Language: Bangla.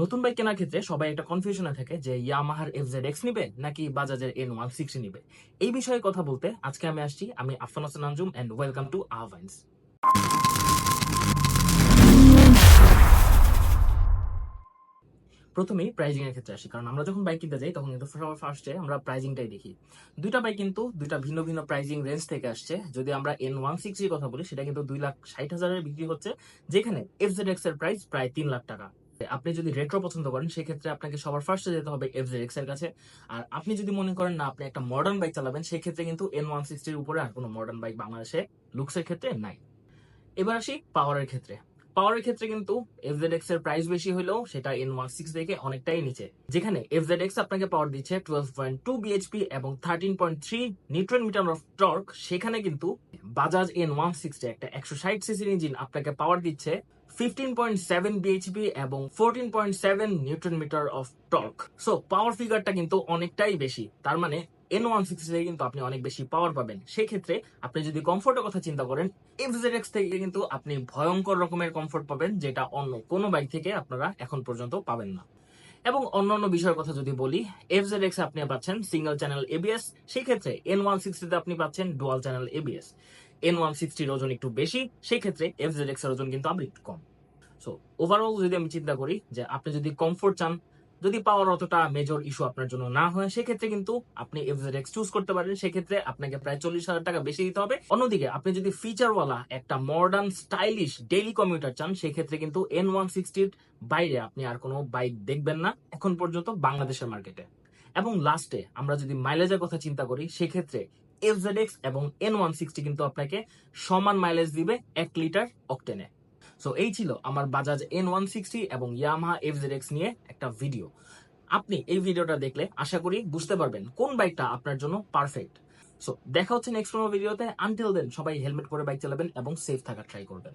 নতুন বাইক কেনার ক্ষেত্রে সবাই একটা কনফিউশনে থাকে যে ইয়ামাহার এফ জেড এক্স নিবে নাকি বাজাজের এন ওয়ান সিক্সটি নিবে? এই বিষয়ে কথা বলতে আজকে আমি আসছি, আমি Afan Hasan Anjum and welcome to আহভাইন্স প্রথমেই প্রাইজিং এর ক্ষেত্রে আসি, কারণ আমরা যখন বাইক কিনতে যাই, তখন কিন্তু সবার ফার্স্টে আমরা প্রাইজিংটাই দেখি। দুইটা বাইক কিন্তু দুইটা ভিন্ন ভিন্ন প্রাইজিং রেঞ্জ থেকে আসছে। যদি আমরা এন ওয়ান সিক্সটির কথা বলি, সেটা কিন্তু দুই লাখ ষাট হাজারের বিক্রি হচ্ছে, যেখানে এফ জেড এক্সের প্রাইস প্রায় তিন লাখ টাকা। আপনি যদি রেট্রো পছন্দ করেন, সেক্ষেত্রে আপনাকে সবার ফার্স্টে যেতে হবে এফ জেড এর কাছে। আর আপনি যদি মনে করেন না, আপনি একটা মডার্ন বাইক চালাবেন, সেক্ষেত্রে কিন্তু এন ওয়ান সিক্সটির উপরে আর কোনো মডার্ন বাইক বাংলাদেশে লুকসের ক্ষেত্রে নাই। এবার আসি পাওয়ারের ক্ষেত্রে। পাওয়ারের ক্ষেত্রে কিন্তু এফজেড এক্সের প্রাইস বেশি হলেও সেটা এন ওয়ান সিক্স থেকে অনেকটাই নিচে। যেখানে এফজেড এক্স আপনাকে পাওয়ার দিচ্ছে টুয়েলভ পয়েন্ট টু বিএইচপি এবং thirteen point three newton metre of torque সেখানে কিন্তু বাজাজ এন ওয়ান সিক্সটি একটা একশো ষাট সিসির ইঞ্জিন আপনাকে পাওয়ার দিচ্ছে ফিফটিন পয়েন্ট সেভেন বিএইচপি এবং fourteen point seven newton metre of torque so power ফিগারটা কিন্তু অনেকটাই বেশি। তার মানে এন ওয়ান সিক্সটি কিন্তু আপনি অনেক বেশি পাওয়ার পাবেন। সেক্ষেত্রে আপনি যদি কমফোর্টের কথা চিন্তা করেন এফজেড এক্স থেকে কিন্তু আপনি ভয়ঙ্কর রকমের কমফোর্ট পাবেন, যেটা অন্য কোনো বাইক থেকে আপনারা এখন পর্যন্ত পাবেন না। এবং অন্যান্য বিষয়ের কথা যদি বলি এফজেড এক্স আপনি পাচ্ছেন সিঙ্গেল চ্যানেল এবিএস সেই ক্ষেত্রে এন ওয়ান সিক্সটিতে আপনি পাচ্ছেন dual channel ABS N one সিক্সটির ওজন একটু বেশি সেই ক্ষেত্রে এফজেড এক্সের ওজন কিন্তু আবার একটু কম। সো ওভারঅল যদি আমি চিন্তা করি যে আপনি যদি কমফোর্ট চান, যদি পাওয়ার অতটা মেজর ইস্যু আপনার জন্য না হয়, সেক্ষেত্রে কিন্তু আপনি এফজেড এক্স চুজ করতে পারেন। সেক্ষেত্রে আপনাকে প্রায় চল্লিশ হাজার টাকা বেশি দিতে হবে। অন্যদিকে আপনি যদি ফিচারওয়ালা একটা মডার্ন স্টাইলিশ ডেইলি কমিউটার চান, সেক্ষেত্রে কিন্তু এন ওয়ান সিক্সটির বাইরে আপনি আর কোনো বাইক দেখবেন না এখন পর্যন্ত বাংলাদেশের মার্কেটে এবং লাস্টে আমরা যদি মাইলেজের কথা চিন্তা করি, সেক্ষেত্রে এফজেড এক্স এবং এন ওয়ান সিক্সটি কিন্তু আপনাকে সমান মাইলেজ দিবে এক লিটার অকটেনে সো এই ছিল আমার বাজাজ এন ওয়ান সিক্সটি এবং ইয়ামাহা এফজেড এক্স নিয়ে একটা ভিডিও আপনি এই ভিডিওটা দেখলে আশা করি বুঝতে পারবেন কোন বাইকটা আপনার জন্য পারফেক্ট সো দেখা হচ্ছে নেক্সট কোনো ভিডিওতে আনটিল দেন সবাই হেলমেট পরে বাইক চালাবেন এবং সেফ থাকার ট্রাই করবেন।